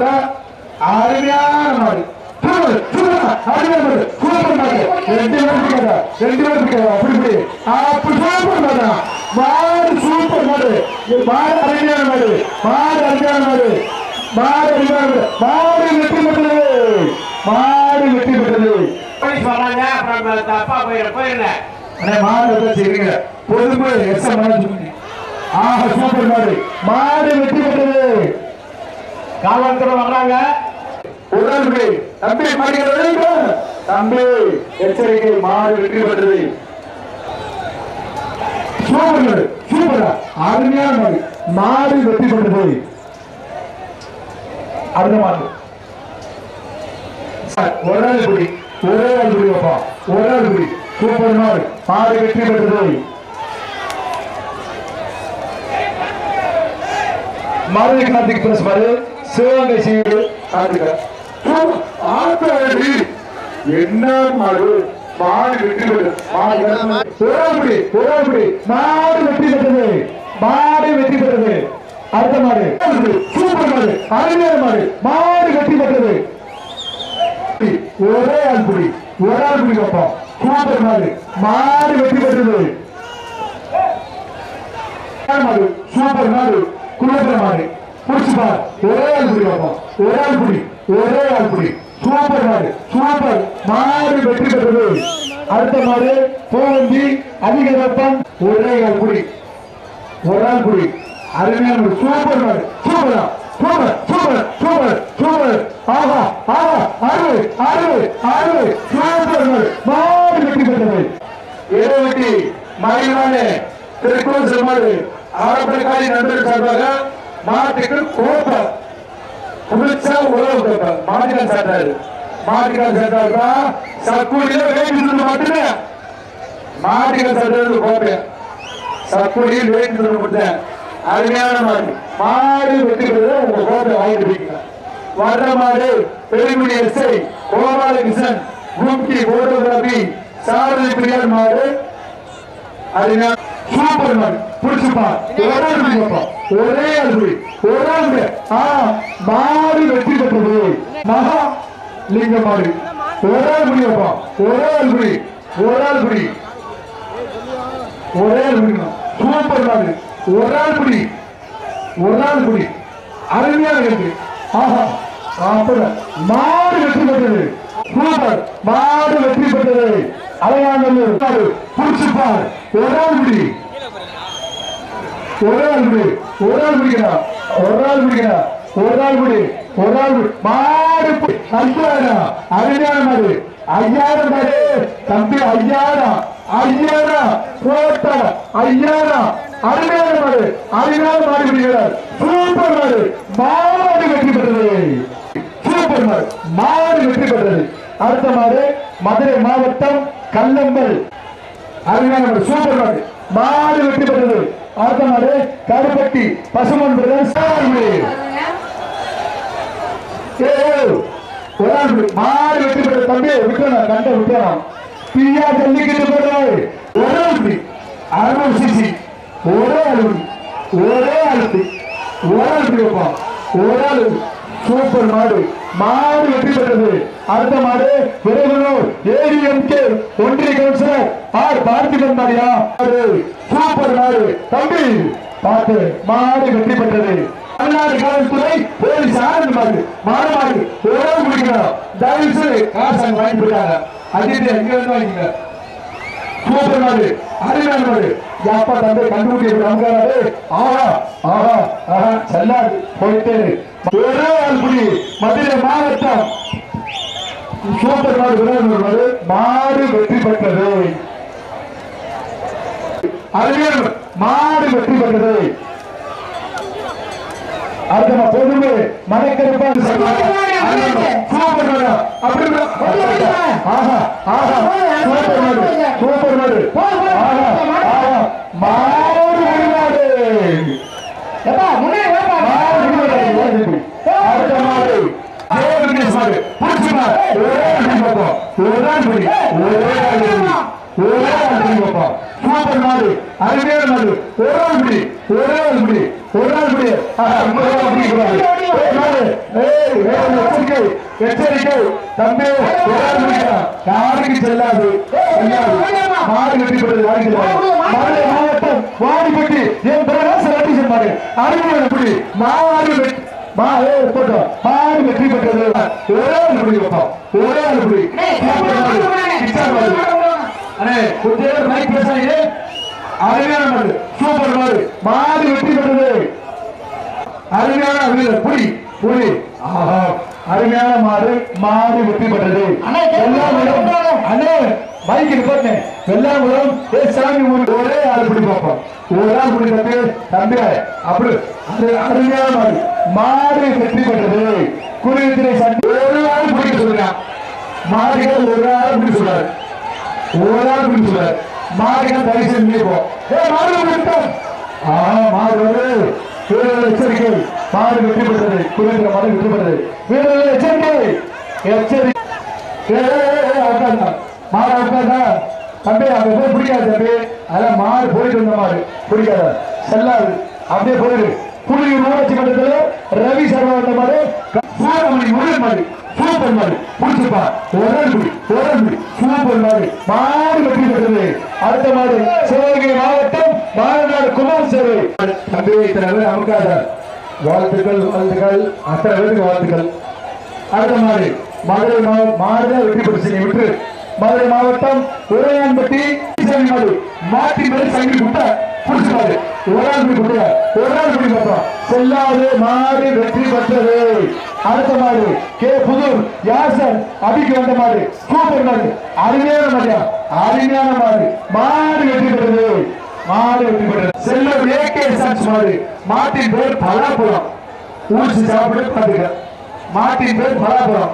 மாவட்ட அருமையான மாடு மாடு, சூப்பர் மாடு. மாடு. மாடு மாடு. மாடு அருமையான மாடு. மாடு அருமையான மாடு. மாடு அருமையான மாடு. மாடு வெற்றி பெற்றது. மாடு வெற்றி பெற்றது. சொன்னாங்க அப்புறம் தப்பா போயிட போயிருந்தேன் மாடு வச்சு இருங்க. பொதுமை எம் மனோஜ். ஆஹா சூப்பர் மாடு மாடு வெற்றி பெற்றது காவல்துறை வர்றாங்க. உடன்படி. தம்பி மாடுகள் தம்பி எச்சரிக்கை மாடு வெற்றி பெற்றது. சூப்பர். மாடு சூப்பரா. அருமையான மாடு. மாடு வெற்றி பெற்றது. அடுத்த மாடு. சார், ஒரு ஆள் குடி. ஒரே ஆள் குடி பாப்பா ஒரு ஆள் குடி. சூப்பர் மாடு. மாடு வெற்றி பெற்றது. மதுரை கார்த்திக் பிரஸ் மாடு சிவகங்கை சீடு ஆத்தாடி என்ன மாடு மாடு வெற்றி பெற்றது மாடு மாடு வெற்றி பெற்றது மாடு வெற்றி பெற்றது அடுத்த மாடு. சூப்பர் மாடு. அருமையான மாடு. மாடு வெற்றி பெற்றது ஒரே ஆள் குடி ஒரு ஆள் குடி வைப்போம். சூப்பர் மாடு. மாடு வெற்றி பெற்றது மாடு? சூப்பர் மாடு. மாடு. புடிச்சு பார். ஒரே ஆள் குடி வைப்போம் ஒரே ஆள் குடி ஒரே ஆள் குடி சூப்பர் மாடு சூப்பர். மாடு வெற்றி பெற்றது. அடுத்த மாடு பூவந்தி அதிக வெப்பம் ஒரே ஆள் குடி ஒரு ஆள் குடி அருமையான ஒரு சூப்பர் மாடு. சூப்பரா? சூப்பர். சூப்பர். சூப்பர். சூப்பர். ஆஹா. ஆஹா. அருமை அருமை அருமை சூப்பர் மாடு. மாடு வெற்றி பெற்றது. இருபத்தி மயிலானே திருக்கூர் செல்மாடு ஆரம்பக்காரி நண்பர்கள் சார்பாக மாட்டுக்கு கோப்பை குளிச்சா உழவு கோப்பை மாட்டுக்கால் சாட்டாரு மாட்டுக்கால் சாட்டாருக்கா சக்குடியில வேண்டிட்டு மட்டுமே மாட்டுக்கால் சாட்டாரு கோப்பை சக்குடியில் வேண்டிட்டு கொடுத்தேன். அருமையான மாடு. மாடு வெற்றி உங்க கோப்பை வாங்கிட்டு வர்ற மாடு Perungudi S I Gopalakrishnan Kumki photography Sarathi Briar மாடு. அருமையான சூப்பர் மேன் புடிச்சுப்பா ஒரே ஆள் ஒரே ஆள் ஒரே ஆள் ஆ மாறி வெற்றி பெற்றது. மகா லிங்க மாறி ஒரே ஆள் ஒரே ஆள் ஒரே ஆள் ஒரே ஆள் சூப்பர் மேன் ஒரு ஆள் பிடி ஒரு ஆள் பிடி அருமையான வெற்றி ஆஹா அப்புறம் மாடு வெற்றி பெற்றது. சூப்பர். மாடு வெற்றி பெற்றது. அலையாண்டல்லூர் புடிச்சுப்பார் ஒரு ஆள் பிடி. ஒரு ஆள் பிடி. ஒரு ஆள் பிடிக்கிறா ஒரு ஆள் பிடிக்கிறா ஒரு ஆள் பிடி. ஒரு ஆள் மாடு பிடி. அருமையான மாடு. ஐயாயிரம் மாடு. தம்பி ஐயாயிரம் ஐயாயிரம் போட்ட. ஐயாயிரம் அருமையான மாடு. அருமையான மாடு பிடிக்கிறார் சூப்பர் மாடு. மாடு வெற்றி பெற்றது. சூப்பர் மாடு. மாடு வெற்றி பெற்றது. அடுத்த மாடு மதுரை மாவட்டம் கல்லம்பல். அருமையான சூப்பர் மாடு மாடு வெற்றி பெற்றது. அடுத்த மாடு கருப்பட்டி பசுமன் பிரதர் மாடு வெற்றி பெற்ற தம்பி விட்டுறா கண்ட விட்டுறான் பிரியா ஜல்லிக்கிட்டு போடுறாரு ஒரே அழுத்தி. அறுநூறு சிசி ஒரே அழுத்தி. ஒரே அழுத்தி. ஒரே அழுத்தி வைப்பான் ஒரே அழுத்தி. சூப்பர் மாடு. மாடு வெற்றி பெற்றது. அடுத்த மாடு விரைவில் ஏடிஎம்கே ஒன்றிய counsellor or. Parthiban Madia. Super மாடு. தம்பி பார்த்து மாடு வெற்றி பெற்றது. தமிழ்நாடு காவல்துறை போலீஸ் ஆனந்த் மாடு. மாடு மாடு. ஒரே முடிக்கணும். தயவு செய்து காசு அங்க வாங்கி போயிட்டாங்க. அஜித் எங்க இருந்து வாங்கிங்க சூப்பர் மாடு. அருமையான மாடு. யாப்பா தந்தை கண்டுபிடி நமக்காரு ஆஹா ஆஹா ஆஹா செல்லாது போயிட்டு. ஒரே மதுரை மாவட்டம். சூப்பர் மாடு விரைவில் மாடு வெற்றி பெற்றது. அருமையான மாடு. வெற்றி பெற்றது. அடுத்த பொதுமை மனக்கருப்பா சூப்பர் மாடு அப்படி ஆஹா ஆஹா சூப்பர் மாடு சூப்பர் மாடு மாடு மாடு மாடு மாடு மாடு ஒரே ஒரே அடி ஒரே ஒரே மாடு அருமையான மாடு ஒரே அடி மாடு எச்சரிக்கை. தம்பி. யாருக்கு செல்லாது. மாடு செல்லாது. மதுரை மாவட்டம் வாடிப்பட்டி. என் ரத்தீசன் மாடு. அறிமுகம் எப்படி மாடு மாடு வெற்றி பெற்றது ஒரே ஒரு வைப்போம் ஒரே ஒரு புடி அண்ணே கொஞ்ச நேரம் மைக் பேசாதீங்க அருமையான மாடு சூப்பர் மாடு மாடு வெற்றி பெற்றது. அருமையான வீரர் புடி புடி ஆஹா அருமையான மாடு மாடு வெற்றி பெற்றது. அண்ணே, மைக் நிப்பாட்டு வெள்ளாங்குளம் ஏ சாமி ஊரு. ஒரே ஆள் பிடி பார்ப்போம். ஒரு ஆள் பிடி தம்பி தம்பி அப்படி. அது அருமையான மாடு. மாடு வெற்றி பெற்றது. குருவித்திரை சண்டை ஒரு ஆள் பிடிக்க சொல்லுங்க. மாடுகள் ஒரு ஆள் பிடி சொல்றாரு. ஒரு ஆள் மாடுகள் தயவு ஏ மாடு விட்டோம் ஆ மாடு வருது வீரர்கள் எச்சரிக்கை. மாடு வெற்றி பெற்றது. குருவித்திரை மாடு வெற்றி பெற்றது. வீரர்கள் எச்சரிக்கை. எச்சரிக்கை மாடு உட்காந்தா தம்பி அங்க போய் பிடிக்காது தம்பி. அதான் மாடு போயிட்டு வந்த மாடு. பிடிக்காத. செல்லாது. அப்படியே போயிரு புலியூர் ஊராட்சி மன்றத்தில் ரவி சர்மா மாதிரி சூரமணி முருகன் மாதிரி சூப்பர் மாதிரி. பிடிச்சிருப்பா ஒரு குடி சூப்பர் மாதிரி. மாடு வெற்றி பெற்றது. அடுத்த மாடு சிவகங்கை மாவட்டம் மாநாடு குமார் சேவை. தம்பி தலைவர் பேர் வாழ்த்துக்கள் வாழ்த்துக்கள். அத்தனை பேருக்கு வாழ்த்துக்கள். அடுத்த மாடு மதுரை மாவட்டம் மாடு வெற்றி பெற்று விட்டு. மதுரை மாவட்டம் உரையான்பட்டி சாமி மாடு. மாட்டி மேல் சங்கி குட்டை புடிச்சு மாடு ஒரு ஆள் போய் செல்லாது மாடு வெற்றி பெற்றது. அடுத்த மாடு கே புதூர் யாசன் அபிக்கு வந்த மாடு சூப்பர் மாடு அருமையான மாடியா அருமையான மாடு. மாடு வெற்றி பெற்றது. மாடு வெற்றி பெற்றது. செல்லம் ஏகே சாட்சி மாடு மாட்டின் பேர் பலாபுரம் ஊசி சாப்பிட்டு பாத்துக்க மாட்டின் பேர் பலாபுரம்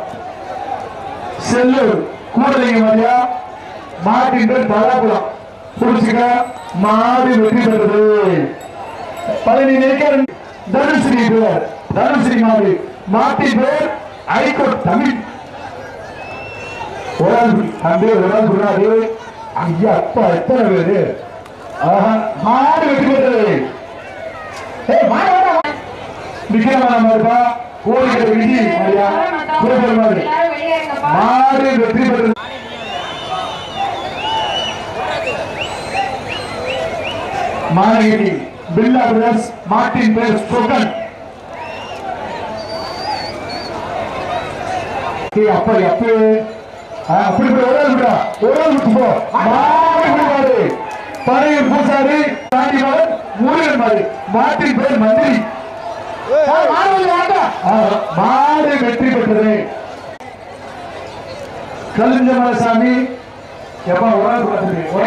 செல்லூர் கூடலிங்க மாதிரியா மாட்டின் பேர் பலாபுரம் புடிச்சுக்க மாடு வெற்றி பெற்றது. பழனி நேக்கர் தனுஸ்ரீ பேர் தனுஸ்ரீ மாடு மாட்டி பேர் ஐகோட் தமிழ். ஒரு ஆள் தம்பி ஒரு ஆள் சொன்னாரு ஐயா அப்பா எத்தனை பேரு? ஆஹா மாடு வெற்றி பெற்றது. ஏய் மாடு வாடா. விக்ரமண மாடு வெற்றி பெற்றது. மாநகரி பில்லா பிரதர்ஸ் மார்டின் பிரதர்ஸ் சொகன் அப்படி அப்பா அப்படி ஒரு ஆள் விடா ஒரு ஆள் விட்டு போ. மாடு. மாடு பூசாரி சாண்டி முருகன் மாடு. மாட்டின் பேர் மந்திரி. மாடு வெற்றி பெற்றது. கலிஞ்ச மலசாமி எப்பா ஒரு ஆள் விட்டு போ.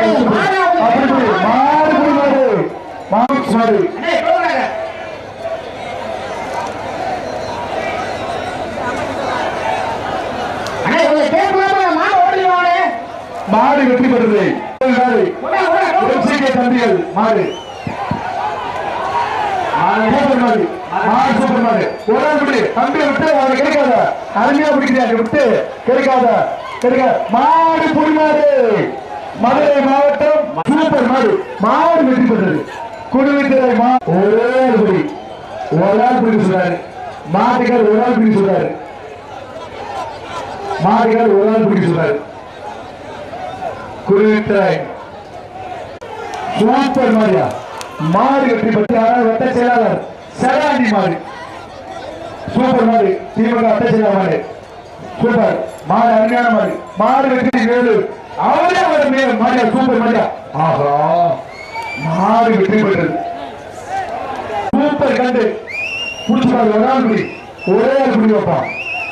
அப்படி போய் மாடு போய் மாடு மாடு மாடு. மாடு வெற்றி எம்சிகே தம்பிகள் மாடு. சூப்பர் மாடு. மாடு சூப்பர் மாடு. ஒரு ஆள் விட்டு தம்பி விட்டு அவரை கிடைக்காத. அருமையா பிடிக்கிறாங்க விட்டு கிடைக்காத. கிடைக்க. மாடு புடி மாடு மதுரை மாவட்டம் சூப்பர் மாடு. மாடு வெற்றி பெற்றது. குடுவித்துறை மா ஒரே ஆள் பிடி ஒரு ஆள் பிடிக்க சொல்றாரு. மாட்டுக்கார் ஒரு ஆள் பிடிக்க சொல்றாரு. மாட்டுக்கார் ஒரு ஆள் பிடிக்க சொல்றாரு. குருவித்துறை சூப்பர் மாரியா மாடு வெற்றி பற்றி யாராவது வெட்ட செயலாளர்? செலாண்டி மாடு. சூப்பர் மாடு. திமுக வெட்ட செயலாளர் மாடு. சூப்பர். மாடு அருமையான மாடு. மாடு வெற்றி வேலு அவரே ஒரு மாடியா? சூப்பர் மாடியா? ஆஹா. மாடு வெற்றி பெற்றது. சூப்பர் கண்டு. புடிச்சு பாரு ஒரு ஆள் குடி ஒரே ஆள் குடி வைப்பான்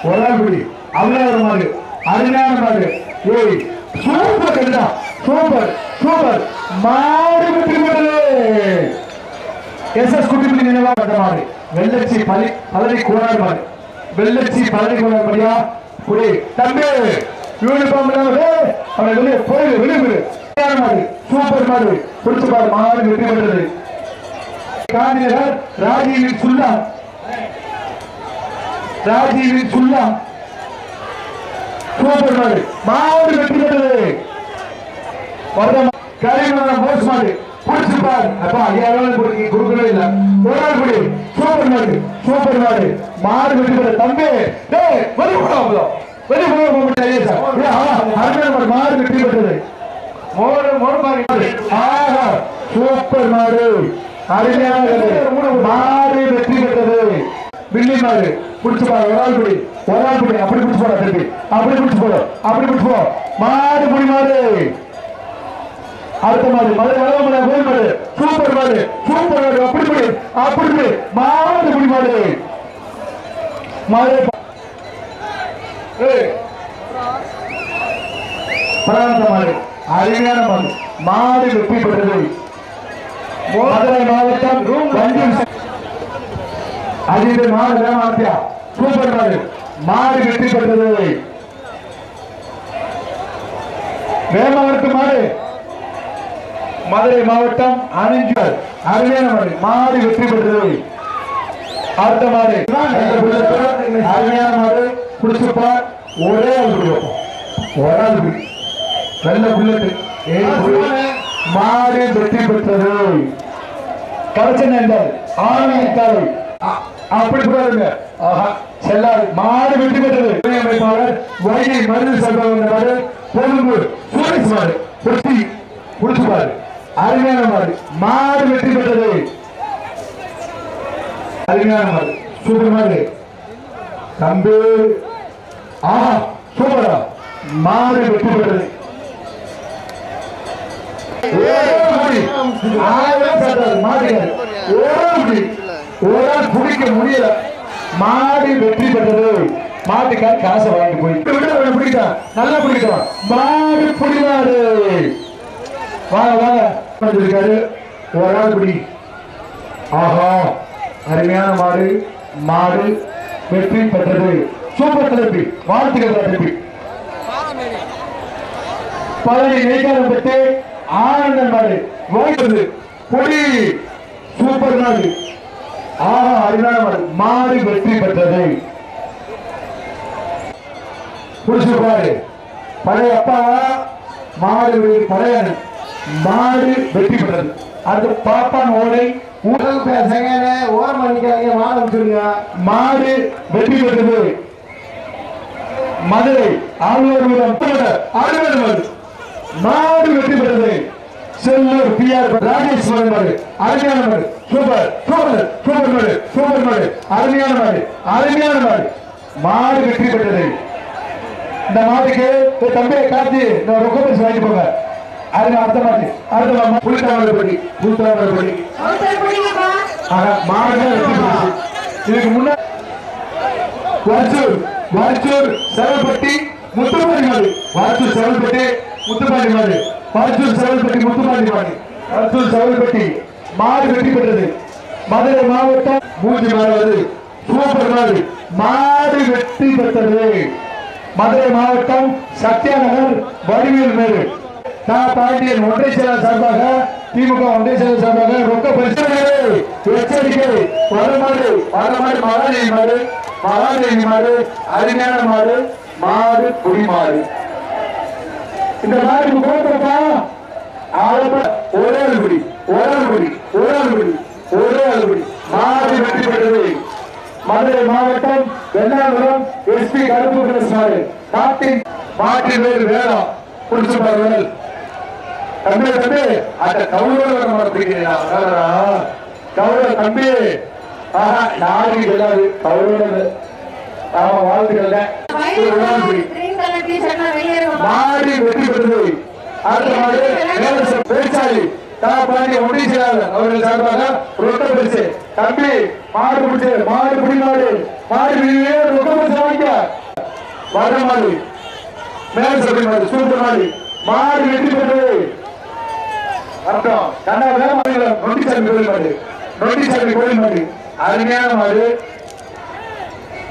ஒரே ஆள் குடி அவ்வளவு மாடு அருமையான மாடு ஏய் சூப்பர் கண்டா சூப்பர் சூப்பர். மாடு வெற்றி பெற்றது. எஸ் எஸ் குட்டி நினைவா வந்த மாடு வெள்ளச்சி பழி பழனி கோனாடு மாடு. வெள்ளச்சி பழனி கோனாடு மாடியா? குடி தம்பி யூனிஃபார்ம் இல்லாமல் அவனை வெளியே போயிடு வெளியே போயிடு அருமையான மாடு சூப்பர் மாடு கொடுத்து பாரு மாடு வெற்றி பெற்றது. காந்தியர் ராஜீவின் சுல்லா. ராஜீவின் சுல்லா. சூப்பர் மாடு மாடு வெற்றி பெற்றது. வரதம் கரிமணம் போஸ் மாடு பாரு அப்பா ஐயாயிரம் ரூபாய் கொடுக்க கொடுக்கவே இல்லை. ஒரு நாள் குடி சூப்பர் மாடு சூப்பர் மாடு மாடு வெற்றி பெற்ற தம்பி. டேய் வெளியே போடா வெளிய போட மாட்டேன் மாடு வெற்றி பெற்றது. மூணு மூணு பாரு சூப்பர் மாடு. அருமையான மாடு வெற்றி பெற்றது. வில்லி மாடு. புடிச்சு பாரு ஒரு ஆள் பிடி. ஒரு ஆள் பிடி. அப்படி பிடிச்சு போடா திருப்பி. அப்படி பிடிச்சு போடு. அப்படி பிடிச்சு போ. மாடு புடி மாடு. அடுத்த மாடு. மதுரை வளவமலை கோயில் மாடு. சூப்பர் மாடு. சூப்பர் மாடு. அப்படி பிடி. அப்படி பிடி. மாடு புடி மாடு. மாடு ஏய். பிராந்த மாடு. அருமையான மாடு மாடு வெற்றி பெற்றது. மதுரை மாவட்டம் வண்டி மாடு வேமாத்தியா சூப்பர் மாடு மாடு வெற்றி பெற்றது. வேமாவரத்து மாடு? மதுரை மாவட்டம் அணிஞ்சர். அருமையான மாடு. மாடு வெற்றி பெற்றது. அடுத்த மாடு. அருமையான மாடு குடிச்சுப்பார் ஒரே ஆள் குடிப்போம் ஒரு ஆள் வெள்ள புல்லட்டு மாடு வெற்றி பெற்றது. கவச்சன் என்றால் ஆணையத்தால் அப்படி பாருங்க ஆஹா செல்லாது மாடு வெற்றி பெற்றது. அமைப்பாளர் வைகை மருந்து சொல்றவர் கொழும்பு சூரேஷ் மாடு. புடிச்சு புடிச்சு பாரு அருமையான மாடு. மாடு வெற்றி பெற்றது. அருமையான மாடு. சூப்பர் மாடு. தம்பி. ஆஹா சூப்பரா. மாடு வெற்றி பெற்றது. குடிக்க முடியல. மாடு வெற்றி பெற்றது. மாட்டுக்கார் காசை வாங்கிட்டு போய் விட நல்லா பிடிக்கலாம் மாடு புடிமாடு வாங்க வாங்க. இருக்காரு ஒரு ஆள் பிடி. ஆஹா அருமையான மாடு. மாடு வெற்றி பெற்றது. சூப்பர் தலைப்பி. வாழ்த்துக்கள் தலைப்பி. பழனி நெய்காரம் பெற்று ஆனந்தன் மாடு வாய்ப்பது பொடி சூப்பர் மாடு ஆஹா அருமையான மாடு மாடு வெற்றி பெற்றது. புடிச்சு பாரு. பழைய அப்பா மாடு வெ- பழைய மாடு வெற்றி பெற்றது. அது பாப்பான் ஓடை. ஊ- பேசுங்க ஓரம் பண்ணிக்காதீங்க மாடு வச்சுருங்க மாடு வெற்றி பெற்றது. மதுரை ஆழ்வார்புரம் ஆழ்வார் மாடு வெற்றி பெற்றது. செல்லூர் பி ஆர் ராஜேஷ் மாடு அருமையான மாடு சூப்பர். சூப்பர் சூப்பர் மாடு சூப்பர் மாடு அருமையான மாடு அருமையான மாடு மாடு வெற்றி பெற்றது. இந்த மாட்டுக்கு ஏய் தம்பி கார்த்தி இந்த ரொக்க பரிசு வாங்கி போங்க. அதுக்கு அடுத்த மாட்டு. அடுத்த மாட்டு. படி புளித்தாமரைப்படி படி மாடு வெற்றி பெற்றது. இதுக்கு முன்னாடி வாச்சூர் வாச்சூர் செவல்பட்டி முத்துப்பாண்டி மாடு வாச்சூர் செவல்பட்டி முத்துமாடி மாடு வாச்சூர் செவல்பட்டி முத்துமாடி மாடு வாச்சூர் செவல்பட்டி மாடு வெற்றி பெற்றது. மதுரை மாவட்டம் மூஞ்சி மாறுவது சூப்பர் மாடு மாடு வெற்றி பெற்றது. மதுரை மாவட்டம் சத்யாநகர் வடிவேல் மேடு. நான் பாண்டியன் ஒன்றை செயலர் சார்பாக திமுக ஒன்றை செயலர் சார்பாக ரொக்க பரிசு எச்சரிக்கை வரமாடு வரமாடு மகாதேவி மாடு மகாதேவி மாடு அருமையான மாடு மாடு குடி மாடு இந்த மாதிரி போட்டப்பா ஆளப்ப ஒரே அழுபடி ஒரே அழுபடி ஒரே அழுபடி ஒரே அழுபடி மாறி வெற்றி பெற்றது. மதுரை மாவட்டம் வெள்ளாபுரம் எஸ்பி கருப்பு கிருஷ்ணாரு நாட்டின் மாட்டின் பேர் வேளா குடிச்சு பாருங்கள். தம்பி தம்பி அந்த கவுளர் வர மாட்டேங்கிறீங்களா தம்பி. ஆஹா யாருக்கு இல்லாது கவுளர் ஆமா வாழ்த்துக்கள் மாடி வெற்றி பெற்றது அடுத்த மாடு வேலச பேச்சாளி தாப்பாண்டி ஒன்றியர் அவர்கள் சார்பாக ரொட்ட பரிசு தம்பி மாடு பிடிச்சு மாடு பிடி மாடு மாடு பிடிவே ரொட்ட பரிசு வாங்கிக்க. வர மாடு மேல சொல்லி மாடு சூப்பர் மாடு மாடு வெற்றி பெற்றது அப்புறம் கண்ணா வேற மாடுகள நொண்டிச்சாமி கோயில் மாடு நொண்டிச்சாமி கோயில் மாடு அருமையான மாடு.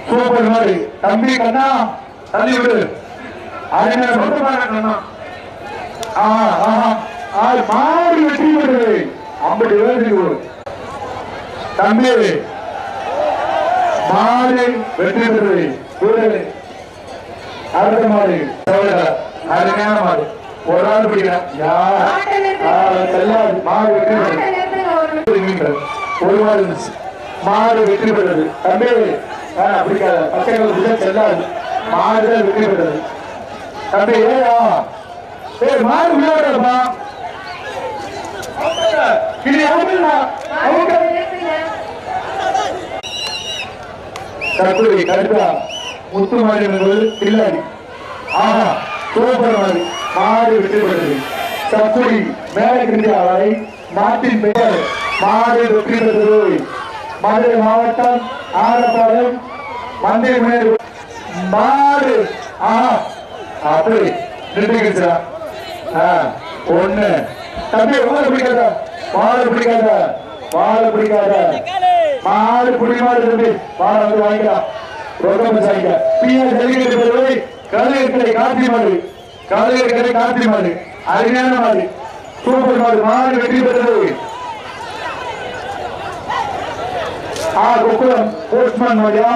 சூப்பர் மாடு தம்பி கண்ணா தள்ளி விடு. ஆ ஆஹா ஆ மாடு வெற்றி பெற்றது ஐம்பது பேருக்கு தம்பி மாடு வெற்றி பெற்றது வீரர் அடுத்த மாடு அருமையான மாடு ஒரு ஆள் பிடிக்கிறேன் மாடு வெற்றி பெற்றது ஒரு மாடு மாடு வெற்றி பெற்றது தம்பி பிடிக்காத. பச்சை கலர் செல்லாது. மாடுதான் வெற்றி பெற்றது. தம்பி ஏயா ஏய் மாடு விளையாடுறப்பா இது அவங்க அவங்க கற்பூரி கருப்பா முத்து என்பது பிள்ளாடி ஆஹா சூப்பர் மாறி மாடு வெற்றி பெற்றது. கற்பூரி மேலே கிண்டி மாட்டின் பெயர். மாறு வெற்றி பெற்றது. மதுரை மாவட்டம் ஆரப்பாளையம் மந்திரி மேடு மாறு. ஆஹா அப்படி. நின்றுக்கிச்சா ஒண்ணு. தம்பி வாழை பிடிக்காத? வாழை பிடிக்காத? வாழை பிடிக்காத? மாடு புடி மாடு தம்பி. மாடு வந்து வாங்கிக்கலாம் ரொக்கம் வாங்கிக்க பிஆர் ஜல்லிக்கட்டு பெறுவை கலையற்கரை கார்த்தி மாடு. கலையற்கரை கார்த்தி மாடு. அருமையான மாடு. சூப்பர் மாடு. மாடு வெற்றி பெற்றது. ஆ கொக்குளம் போஸ்ட்மேன் மாடியா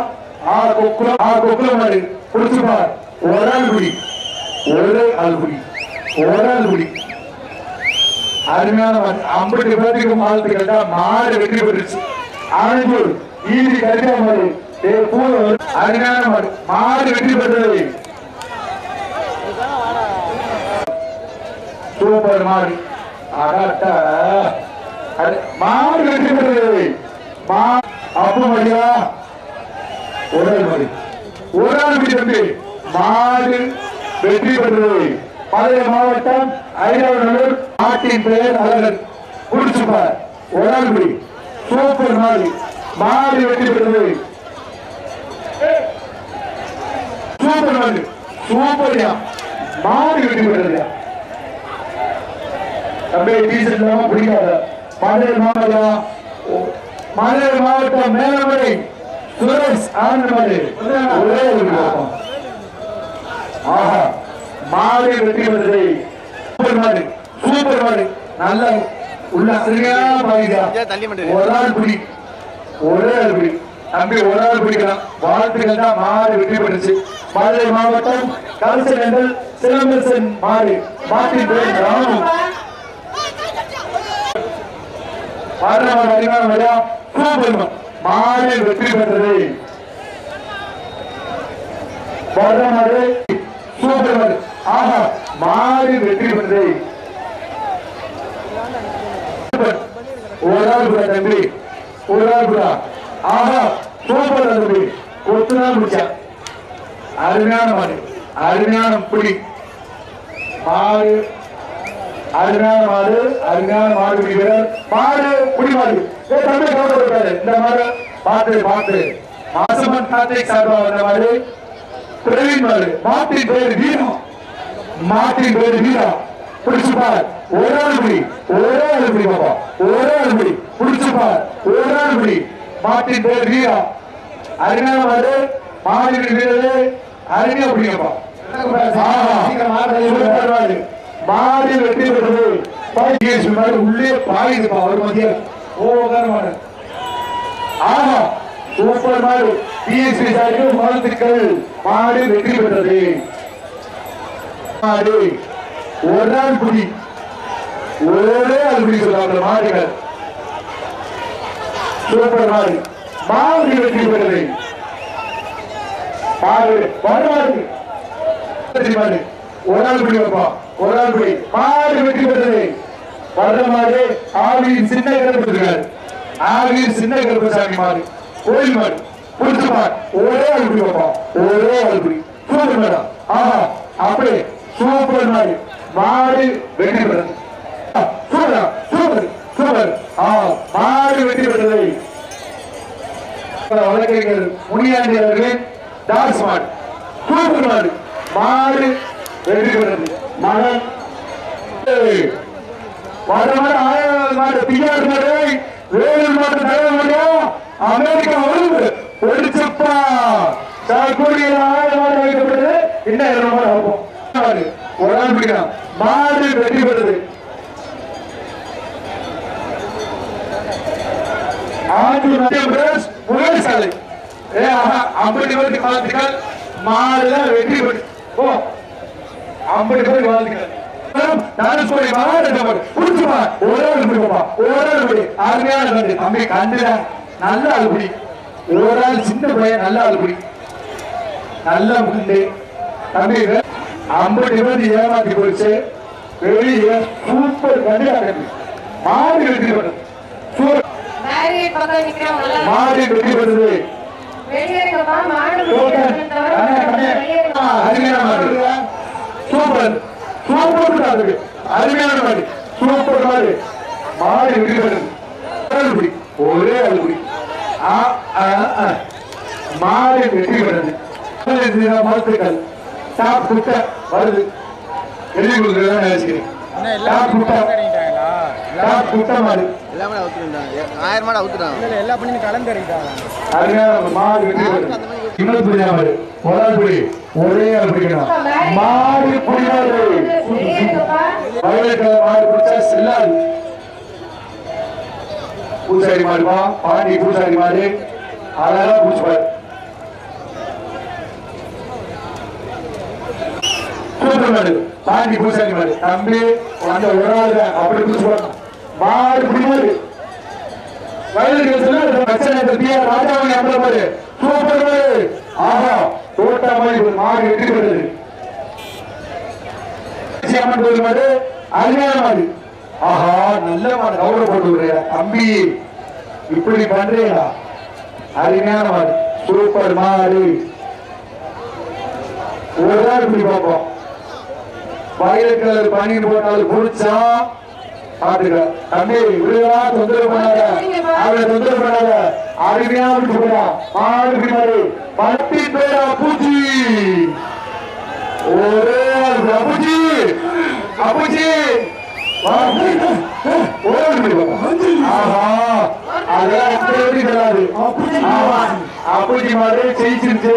ஆ கொக்குளம் ஆ கொக்குளம் மாடு புடிச்சு பார் ஒரு ஆள் குடி ஒரு ஆள் குடி ஒரு ஆள் குடி அருமையான மாடு ஐம்பது பேருக்கு மாடு கேட்டா மாடு வெற்றி பெற்றுச்சு ஆனந்தூர் ஈதி கருதா மாடு ஏ பூல அருமையான மாடு மாடு வெற்றி பெற்றது சூப்பர் மாடு அடாட்டா அட, மாடு வெற்றி பெற்றது மா அப்ப மடியா உடல் ஆள் உடல் ஒரு மாடு வெற்றி பெற்றது. மதுரை மாவட்டம் ஐராவூர் நாட்டின் பெயர் அழகர். குடிச்சுப்பார் உடல் ஆள் சூப்பர் மாடு. மாடு வெற்றி பெற்றது. சூப்பர் மாடு சூப்பர்யா மாடு வெற்றி பெற்றதுயா தம்பி டீசல் இல்லாம பிடிக்காத. மதுரை மாவட்டம் மதுரை மாவட்டம் மேலமலை சுரேஷ் ஆனந்தமலை. ஒரே. ஆஹா மாடு வெற்றி பெற்றது. சூப்பர் மாடு சூப்பர் மாடு. நல்ல உள்ள தள்ளி மட்டும் ஒரு ஆள் பிடி. ஒரே ஆள் பிடி. தம்பி ஒரு ஆள் பிடிக்கலாம். வாழ்த்துக்கள் தான் மாடு வெற்றி பெற்றுச்சு. மதுரை மாவட்டம் கலசனங்கள் சிலம்பரசன் மாடு. மாட்டின் பேர் ராமு. மாடு அறிவான விழா சூப்பர்மன் மாடு வெற்றி பெற்றது. வர்ற சூப்பர்மன் சூப்பர் மாடு வெற்றி பெற்றது. ஒரு ஆள் கூட தம்பி ஒரு ஆள் கூட சூப்பர் தம்பி. கொத்து நாள் முடிச்சா. அருமையான அருமையான புடி அருமையான மாடு அருமையான மாடு வீரர் மாடு புடி மாடு ஏ தம்பி கவலைப்படாது இந்த மாடு பார்த்து பார்த்து மாசமன் கார்த்திக் சார்பா வந்த மாடு பிரவீன் மாடு. மாட்டின் பேர் வீரம் மாட்டின் பேர் வீரா. பிடிச்சு பார். ஒரு ஆள் பிடி ஒரே ஆள் பிடி பாப்பா. ஒரே ஆள் பிடி பிடிச்சு பார். ஒரு ஆள் பிடி மாட்டின் பேர் வீரா. அருமையான மாடு மாடு வீரரு. அருமையா பிடிக்கப்பா மாடு. மாறி வெற்றி பெற்றது. பாய்கேஸ் மாடு உள்ளே பாயுதுப்பா அவர் மத்திய. ஓ மாடு ஆமா சூப்பர் மாடு. பிஎஸ்சி சாருக்கு வாழ்த்துக்கள். மாடு வெற்றி பெற்றது. மாடு ஒரு நாள் குடி. ஒரே அது குடி சொல்றாங்க மாடுகள். சூப்பர் மாடு. மாடு வெற்றி பெற்றது. மாடு வருமாடு மாடு. ஒரு நாள் குடி வைப்பான் ஒரு ஆள் குடி மாடு வெற்றி பெற்றது. வர்ற ஆவியின் சின்ன கருப்பத்துக்காரு ஆவியின் சின்ன கருப்பசாமி மாடு. கோயில் மாடு. புடிச்சுப்பார் ஒரே ஆள் குடி வைப்பா ஒரே ஆள் குடி சூப்பர் மேடம் ஆமா அப்படியே சூப்பர் மாடு. மாடு வெற்றி பெற்றது. ஆ, சூப்பரா சூப்பர் சூப்பர். ஆ மாடு வெற்றி பெற்றது. வழக்கறிஞர் முனியாண்டி அவர்கள் டாஸ் மாடு. சூப்பர் மாடு. மாடு வெற்றி பெற்றது. மகன் அமெரிக்கா வருது ஒடிச்சப்பா. சாக்கூடியில் ஆயிரம் மாடு வைக்கப்பட்டது. இன்னும் இருநூறு மாடு ஆகும் மாடு ஒரு ஆள் பிடிக்கலாம். மாடு வெற்றி பெறுது ஆண்டூர் ஏ ஆஹா வெற்றி பெற்று ஓ ஐம்பது பேருக்கு வாழ்த்துக்கள் தனுஷ்கோடி மாவட்ட புடிச்சுப்பா ஒரு ஆள் பிடிப்பா ஒரு ஆள் பிடி. அருமையான கண்டு தம்பி நல்ல ஆள் பிடி. ஒரு ஆள் சின்ன பையன் நல்ல ஆள் குடி நல்ல முண்டு தம்பி ஐம்பது பேர் ஏமாத்தி போச்சு வெளியே சூப்பர் கண்டிப்பாக மாடு வெற்றி எல்லாம் மாடு வெற்றி. வெளியேறுங்க. அருமையான மாடு. சூப்பர். சூப்பர் மாடு அருமையான மாடு சூப்பர் மாடு மாடு வெற்றி ஒரே அழுகுடி ஆ, ஆ, ஆ. மாடு வெற்றி பெற்றது. மருத்துக்கள் டாப் குட்டை வருது. எழுதி கொடுக்குறதா நினைச்சுக்கிறேன் டாப் குட்டை டாப் குட்டை மாடு எல்லாமே அவுத்துட்டாங்க ஆயிரம் மாடு அவுத்துட்டாங்க எல்லா பண்ணியும் கலந்துறிட்டாங்க அருமையான மாடு வெற்றி இன்னும் புரியா ஒரு ஆள் புடி. ஒரே ஆள் பிடிக்கணும். மாடு புடியாது வெளியேறுங்கப்பா வயலுக்கு மாடு பிடிச்சா செல்லாது. பூசாரி மாறுமா பாண்டி பூசாரி மாடு. அழகா பூச்சுவார் பாண்டி பூசாரி மாடு. தம்பி அந்த ஒரு ஆள் அப்படி பூச்சுப்பாரு மாறி புரியாது பிரச்சனை ராஜாவை சூப்பர் ஆஹா தோட்டா மாதிரி மாடு வெற்றி பெறுது அம்மன் கோயில் மாடு அருமையான மாடு ஆஹா நல்ல மாடு கௌரவ போட்டு விடுறியா தம்பி. இப்படி பண்றீங்களா? அருமையான மாடு சூப்பர் மாடு. ஒரு நாள் இப்படி பார்ப்போம். வயலுக்கு பணியின் போட்டாலும் குடிச்சா பாத்துக்க தம்பி விடுதா தொந்தரவு பண்ணாத. அவளை தொந்தரவு பண்ணாத. அருமையான விட்டு போடா மாடு இப்படி பட்டி பேரா பூச்சி ஒரே அபுஜி. அபுஜி. அப்புச்சி மாதிரி ஜெயிச்சிருச்சு.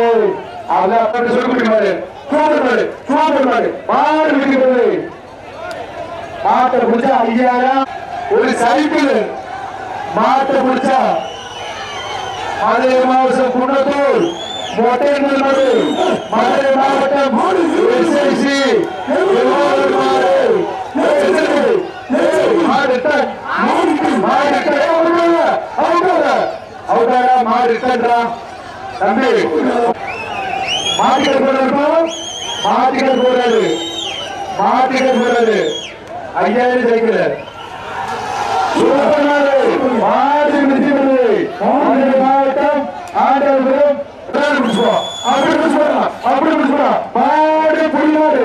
அதான் அப்படி சொல்லி மாதிரி சூப்பர் மாடு சூப்பர் மாடு மாடு விடுகிறது மாட்டை பிடிச்சா ஐயாயிரம் ஒரு சைக்கிள். மாட்டை பிடிச்சா மதுரை மாவட்டம் குன்னத்தூர் மொட்டையர்கள் மது மதுரை மாவட்டம் எஸ்ஐசி மாட்டிகள் போடுறோம் மாட்டிகள் போடுறது ஐயாயிரம் சைக்கிள் மாடு மிதிக்கிறது மாடு மாவட்டம் ஆண்டவரும் அப்படி பிடிச்சுக்கலாம் அப்படி பிடிச்சுக்கலாம் மாடு புரியாது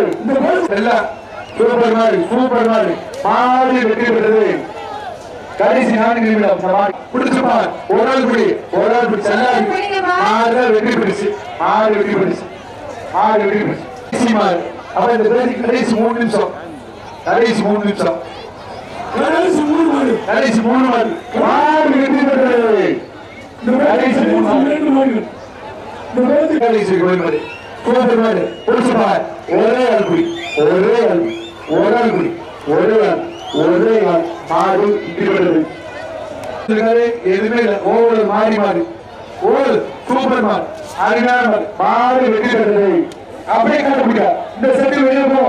சூப்பர் மாடு சூப்பர் மாடு. மாடு வெற்றி பெற்றது. கடைசி நான்கு நிமிடம். இந்த மாடு பிடிச்சுப்பா ஒரு ஆள் பிடி ஒரு ஆள் பிடி. செல்லாது மாடு வெற்றி பிடிச்சு மாடு வெற்றி பிடிச்சு மாடு வெற்றி பிடிச்சு மாடு. அப்ப இந்த கடைசி கடைசி மூணு நிமிஷம். கடைசி மூணு நிமிஷம். கடைசி மூணு மாடு. கடைசி மூணு மாடு. மாடு வெற்றி பெற்றது. கடைசி மூணு மாடு. கடைசி கோயில் மாடு. சூப்பர் மாடு புடிச்சுப்பா ஒரே ஆள் குடி ஒரே ஆள் ஒரு ஆள் குடி. ஒரே ஆள் ஒரே ஆள். மாடு இப்படிப்பட்டது எதுவுமே இல்லை. ஓவல் மாறி மாறி. ஓவல் சூப்பர் மாடு. அருமையான மாடு. மாடு வெற்றி பெற்றது. அப்படியே கண்டுபிடிக்க. இந்த செட்டு வெளியே போ.